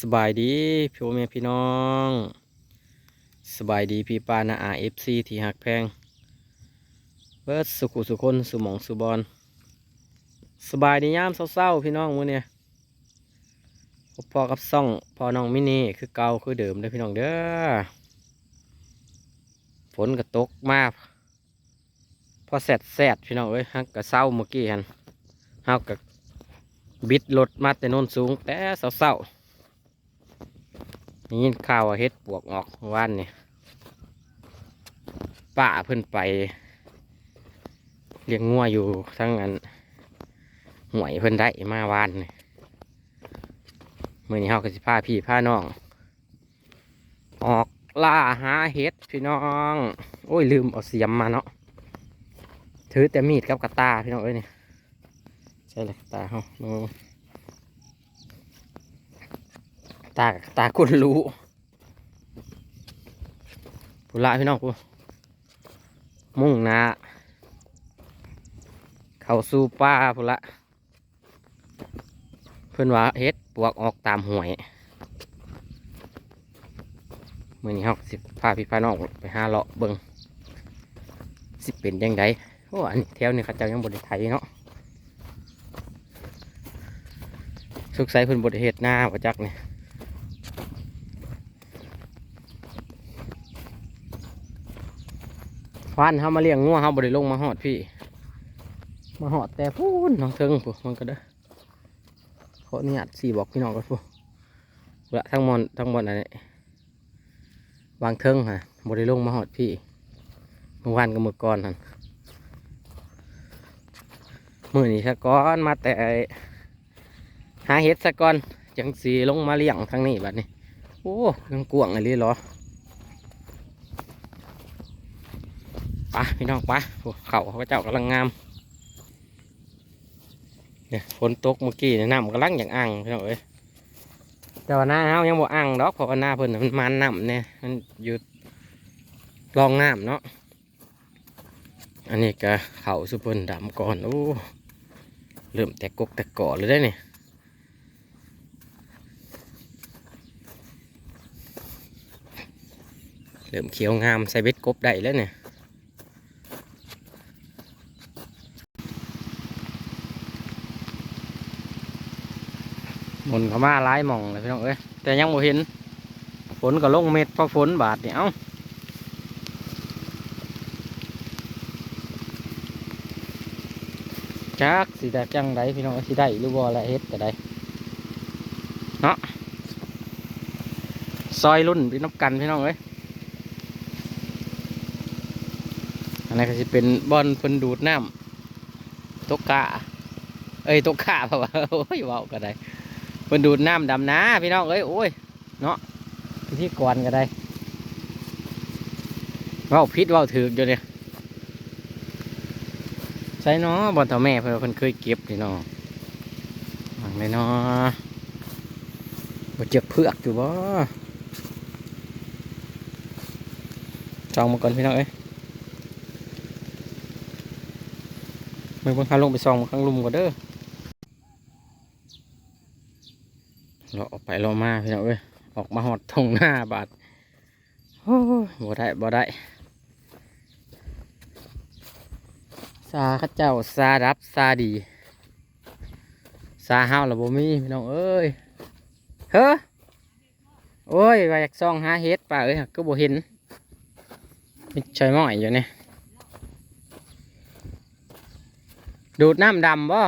สบายดีพี่โอแม่พี่น้อง สบายดีพี่ป้านาอาเอฟซีที่หักแพงเบิร์ดสุขุสุคนสุหมองสุบอลสบายดีย่ามเศร้าๆพี่น้องมื้อเนี่ยพอกับซ่องพอน้องมินีคือเก่าคือเดิมเด้อพี่น้องเด้อฝนก็ตกมากพอแสดแสดพี่น้องเอ้ยฮักก็เศร้าเมื่อกี้ฮันฮักก็บิดรถมาแต่นนสูงแต่เศร้าๆ นี่ข่าวเฮ็ดปวกออกเมื่อวันนี่ป้าเพิ่นไปเลี้ยงงัวอยู่ทั้งอันห่วยเพิ่นได้มาวานนี่มื่อนี้เฮาก็สิพาพี่พาน้อง ออกล่าหาเฮ็ดพี่น้อง โอ้ยลืมเอาเสียมมาเนาะถือแต่มีดกับกระตาพี่น้องเอ้ยนี่ใช่เลยกระตาเฮาดู ตาตาคุณรู้พุละพี่น้องกูมุ่งนาเข้าสู่ป่าพุละเพื่อนว่าเฮ็ดปวกออกตามห่วยมื่อนี้เฮาสิพาพี่พาน้องไปหาเลาะเบิงสิเป็นยังไงโอ้อันนี้แถวนี้เขาเจ้ายังบดไทยเนาะสุกใสเพิ่นบดเฮ็ดหน้าประจักเนี่ย วานเขามาเลี้ยงงัวเขาบริลงมาหอดพี่ มาหอดแต่พูนน้องเทิงพูมันก็ได้อขออนุญาตสี่บอกพี่น้องกันพูละทั้งหมดทั้งหมดอะไรวางเทิงฮะบริลงมาหอดพี่เมื่อวานกับมือก่อนฮะมือนี้สะก้อนมาแต่หาเห็ดสะก้อนจังสีลงมาเลี้ยงทางนี้บัดนี้ โอ้ยังกวงอะไรหรอ ปะพี่น้องปะเขาเขาเจ้ากำลังงามเนี่ยฝนตกเมื่อกี้น้ำกำลังอย่างอ่างพี่น้องเอ้ยแต่ว่าหน้าเฮายังบ่อ่างดอกเพราะว่าหน้าเพิ่นมันมันน้ำเนี่ยมันอยู่รองน้ำเนาะอันนี้ก็เขาสุเพิ่นดำก่อนโอ้เริ่มแตกกกแตกก่อเลยได้เนี่ยเริ่มเขียวงามใส่เบ็ดกบได้แล้วเนี่ย หมุนเข้ามาหลายหมองเลยพี่น้องเอ้ยแต่ยังบ่เห็น ฝนก็ลงเม็ดเพราะฝนบาดเนี่ยเอ้าจักสิได้จังไดพี่น้องสิได้หรือบ่ละเฮ็ดก็ได้เนาะซอยรุ่นพี่น้ำกันพี่น้องเอ้ยอันนี้ก็สิเป็นบอลเพิ่นดูดน้ำตกกะเอ้ยตกกะเพราะว่าโอ้ยเว้าก็ได้ เพิ่นดูดน้ำดำนาพี่น้องเอ้ยโอ้ยเนาะพิธีกรก็ได้เว้าพิษเว้าถืออยู่เนี่ยใช่เนาะบอลเท่าแม่เพิ่นเพิ่นเคยเก็บพี่น้องหวังเลยเนาะบ่เจ็บเพือกอยู่บ่จองมาก่อนพี่น้องเอ้ยมือบางครั้งลงไปซองบางครั้งลุมก่อนเด้อ เราออกไปเรามาพี่น้องเอ้ยออกมาหอดทงหน้าบาดโอ้บ่ได้บ่ได้ซาข้าเจ้าซารับซาดีซาห้าวระบ่มีพี่น้องเอ้ยเฮ้อโอ้ยว่าอยากซองหาเฮ็ดป่าเอ้ยก็บ่เห็นมีชอยม้อยอยู่เนี่ยดูดน้ำดำบ่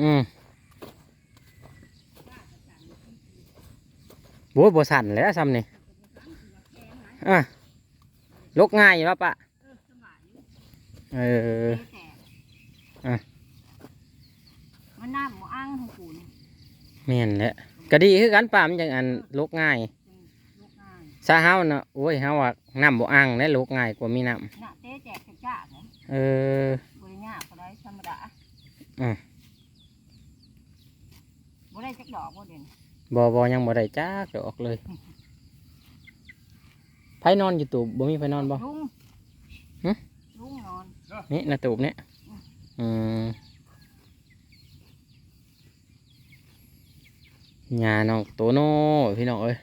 อืม โว้ยบ่สั่นแหล้วซ้ำนี่อะลกง่ายอยู่แล้วปะเอออะมันน้ำหมูอ้างของกูนี่แม่นแหละก็ดีคือกันป่ามันจังอันลกง่ายลูกง่ายซาเฮาน่ะโอ้ยเฮาว่าน้ำบ่อ่างและลกง่ายกว่ามีน้หน้าเต้แจกกระจ้าเลยำเออบริญญาก็ได้ธรรมดาอะบ่ได้จักดอกบ่เด่น บ่บ่ยังบ่ได้จักดอกเลยไผนอนอยู่ตูบบ่มีไผนอนบ่ ลุงหึ ลุงนอนนี่นะตูบเนี่ยอืมญาน้องโตโน่พี่น้องเอ้ย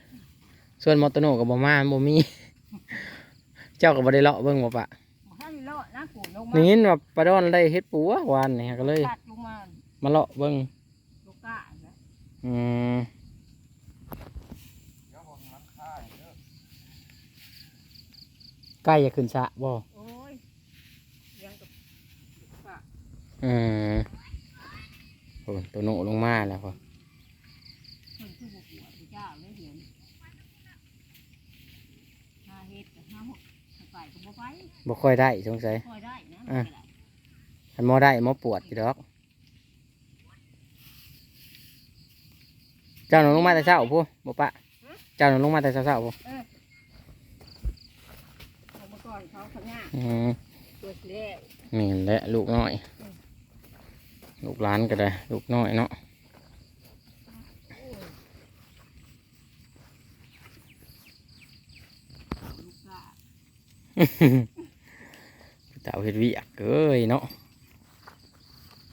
ส่วนมอโตโน่กับบ่มาบ่มี เจ้าก็บ่ได้เลาะเบิ่งบ่ปะบ่ทันเลาะนะกูลงมานี่ว่าปลาดอนได้เฮ็ดปัววานนี่ก็เลย ตัดลงมามาเลาะเบิ่งลูกก้าแล้วอืม ใกล้จะขึ้นสระบ่โอ้ยเลี้ยังกับลูกก้าอืมโอ้โตโน่ลงมาแล้วพอเพิ่นคือบ่ปวดบ่จ้าเลยเดี๋ยวนี้หาเฮ็ดกับหาหกถ้าไปก็บ่ไปบ่ค่อยได้สงสัยค่อยได้นะอะไม่เป็นไรคันหมอได้หมอปวดอยู่ดอก เจ้าหนูลงมาแต่เช้าพูบ่ปะ เจ้าหนูลงมาแต่เช้าๆพู เอามาก่อนเขาข้างหน้าอืมตัวแล้วนี่แหละลูกน้อย ลูกหลานก็ได้ ลูกน้อยเนาะลูกก้าเจ้าเฮ็ดเวิอักเอ้ยเนาะ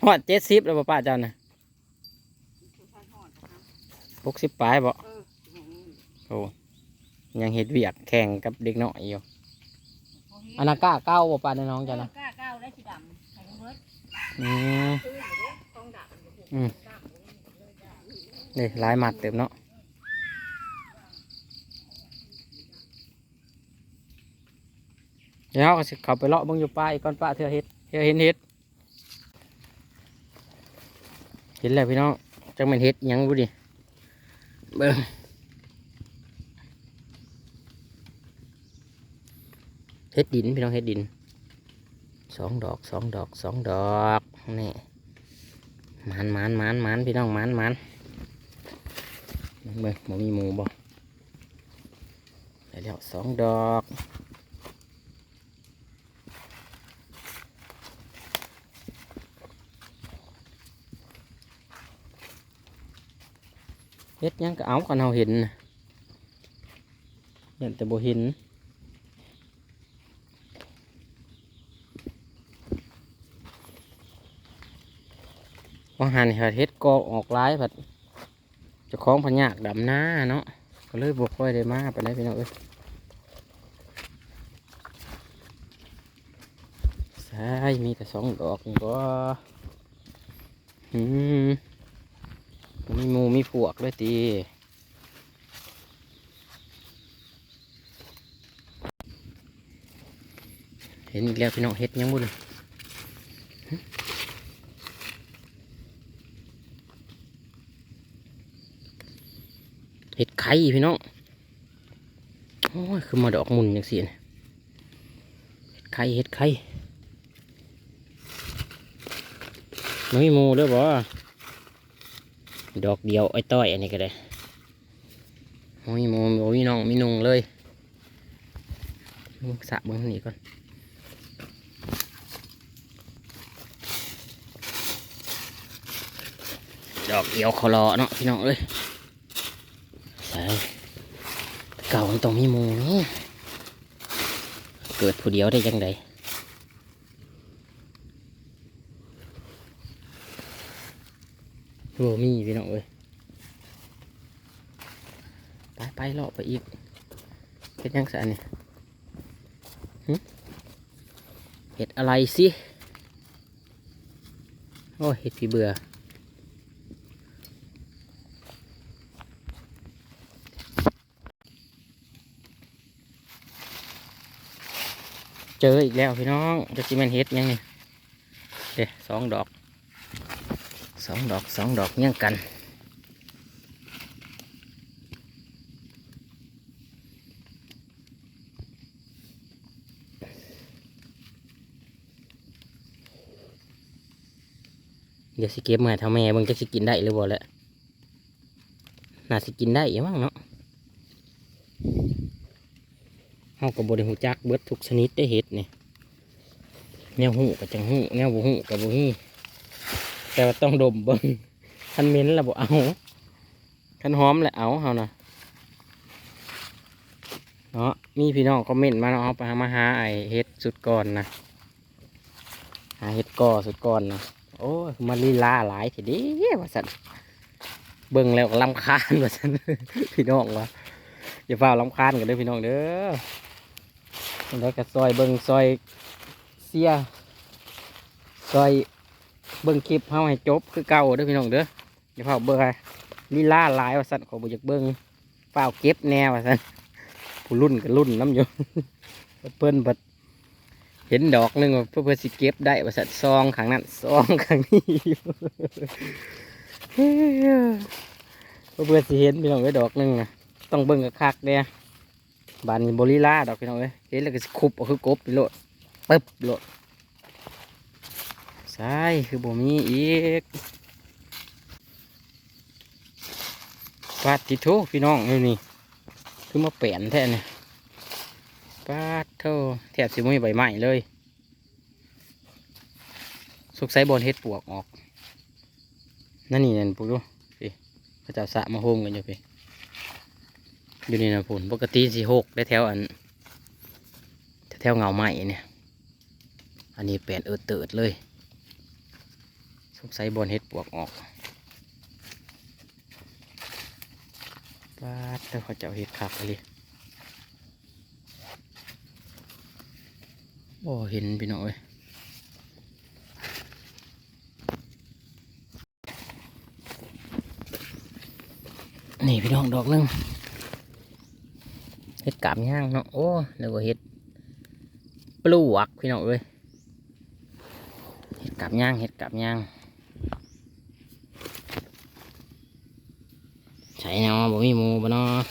ฮอดเจ็ดสิบแล้วบ่ป้าเจ้าน่ะตัวท่านหอดนะครับหกสิบปลายบ่เอออย่างนี้โอ้ยังเฮ็ดเวิอักแข่งกับเด็กน้อยอยู่พ อเฮ็ดอันนั้นกล้าเก้าบ่ป้าน้องเจ้านะกล้าก้าวได้สีดำใส่เบิดอืมตื้นอยู่เด้ต้องดำอืมนี่หลายหมัดเต็มเนาะเดี๋ยวเราก็สิเข้าไปเลาะเบิ่งอยู่ป้าอีกก่อนป้าเธอเฮ็ดเธอเห็นเฮ็ดเห็นแล้วพี่น้องจังแม่นเฮ็ดหยังบ่ดิเบิ่ง เฮ็ดดินพี่น้องเฮ็ดดินสองดอกสองดอกสองดอกนี่มันมันมันมันพี่น้องมันมันเบิ่งเบิ่งมีหมูบ่ได้แล้วสองดอกเฮ็ดยังก็เอากันเฮาเห็นยันแต่บ่เห็น ว่าหันเหเฮ็ดกอออกหลายผัดจะคล้องพญากดำหน้าเนาะก็เลยบวค่อยได้มาไปได้พี่น้องเอ้ยใช่มีแต่สองดอกก็อืมมีมูมีพวกเลยตีเห็นอีกแล้วพี่น้องเฮ็ดยังบุญเห็ดไข่พี่น้องโอ้ยคือมาดอกมุนอย่างสินะเห็ดไข่เห็ดไข่ไม่มีมูเด้อบ่ดอกเดียวไอ้ต้อยอันนี้ก็ได้โอ้ยมูโอ้ยน้องมีนุงเลยมึงสะบงนี่ก่อนดอกเดียวเขารอเนาะพี่น้องเอ้ย เก่ามันต้องมีหมูนาะเกิดผู้เดียวได้ยังไงโอ้มีพี่น้องเอ้ยไปไปเลาะไปอีกเห็ดยังสะนี่เห็ดอะไรสิ โอ้เห็ดพี่เบื่อ เจออีกแล้วพี่น้องจะจิแมนเฮ็ดยังนี่เด้สองดอกสองดอกสองดอกยังกันเดี๋ยวสิเก็บมาท่าแม่เบิ่งจะสิกินได้หรือบ่แหละน่าสิกินได้ยู่มั้งเนาะ เฮาก็บ่ได้ฮู้จักเบิดทุกชนิดได้เฮ็ดเนี่ยแนวหูกับจังหูแนวบ่หูกับบ่ฮีแต่ว่าต้องดมเบิ่งคันเหม็นแล้วบ่เอาคันหอมแล้วเอาเฮานะเนาะมีพี่น้องคอมเมนต์มาเนาะเอาไปหามาหาไอเฮ็ดสุดก่อนนะหาเฮ็ดก่อสุดก่อนนะโอ้มาลีลาหลายทีเดีว่าสันเบิ่งแล้วก็ลำคาญว่าซั่นพี่น้องวะอย่าฟ้าลำคาญกันเด้อพี่น้องเด้อ แล้วก็ซอยเบิ่งซอยเสียซอยเบิ่งคลิปเฮาให้จบคือเก่าเด้อพี่น้องเด้ออย่าฟ้าเบิ่งลีลาหลายว่าซั่นขอบ่อยากเบิ่งฟ้าเก็บแนวว่าซั่นผู้รุ่นก็รุ่นน้ำอยู่เพิ่นเบิดเห็นดอกหนึงว่าเพื่อเพื่อสิเก็บได้ว่าซั่นซองข้งนั้นซองข้งนี้เพื่อเพื่อสิเห็นพี่น้องไว้ดอกหนึงอะต้องเบิ่งกับคักเนี่ย บานนี้บริลาดอกพี่น้องเอ้ยเห็นแล้วก็สิคุบเอาคือกบไปโลดปึ๊บโลดใช่คือบ่มีอีกปาดติโทพี่น้องนี่นี่คือมาเปลนแท้เนี่ยปาดโทแทบสิบ่มีใบไม้เลยสุกใส่บอลเฮ็ดปวกออก นั่นนี่นั่นปุ๊กดูพี่พระเจ้าสะมาโฮมกันอยู่พี่ อยู่นี่นะผุนปกติสี่หกได้แถวอันแถวเงาไม้เนี่ย อันนี้เปลี่ยนเอิดเติดเลยสงสัยบอลเฮ็ดปวกออกปาดแล้วเขาเจ้าเฮ็ดคักเลยโอ้เห็นพี่น้องเอ้ยนี่พี่น้องดอกนึง เห็ดกาบย่างเนาะโอ้นึกว่าเห็ดปลวกพี่น้องเอ้ยเห็ดกาบย่างเห็ดกาบย่างใช่เนาะบ่มีหมูบ่เนาะ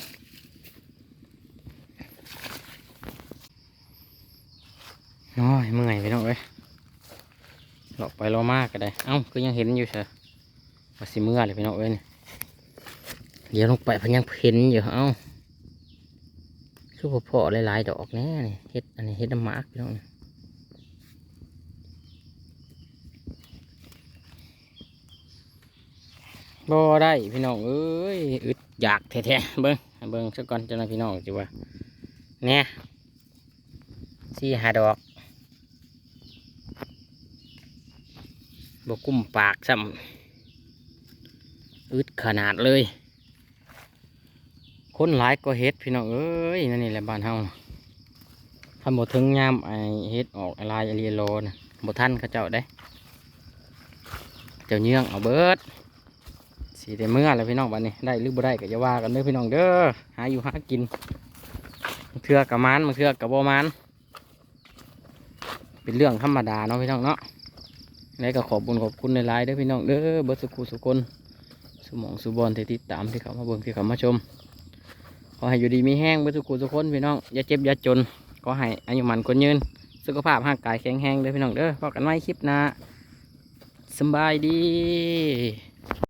น้อยเมื่อยพี่น้องเอ้ยหลอกไปรอมากก็ได้ เอ้าก็ยังเห็นอยู่เชอะว่าสิเมื่อเลยพี่น้องเอ้ยเดี๋ยวลงไปพยังเห็นอยู่เอ้า คือพอพอหลายๆดอกแน่นี่เฮ็ดอันนี้เฮ็ดน้ำหมากพี่น้องบ่ได้พี่น้องเอ้ยอึดอยากแท้ๆเบิ้งเบิ้งสักก่อนจ้าหน้าพี่น้องจิว่าเนี่ยสี่หาดอกบกุ้มปากซ้ำอึดขนาดเลย คนหลายก็เฮ็ดพี่น้องเอ้ยนั่นนี่แหละบ้านเฮาน่ะทำบ่ถึงยามไอเฮ็ดออกไอลายอเรียโลนะบ่ทันเขาเจ้าได้ เจ้าเยื่องเอาเบิดสีได้เมื่อแล้วพี่น้องบัดนี้ได้หรือบ่ได้ก็จะว่ากันเด้อพี่น้องเด้อหาอยู่หากินเทือกับมันบาเทือกับบ่มันเป็นเรื่องธรรมดาเนาะพี่น้องเนาะแล้วก็ขอบคุญขอบคุณในไลน์เด้อพี่น้องเด้อเบิร์ดสุขุสุคนสมองสุบอลที่ติดตามที่เขามาเบิ่งที่เขามาชม ขอให้อยู่ดีมีแห้งเพื่อทุกคนทุกคนพี่น้องอย่าเจ็บอย่าจนขอให้อายุมันคนยืน สุขภาพร่างกายแข็งแรงเด้อพี่น้องเด้อพบกันไว้คลิปหน้าสบายดี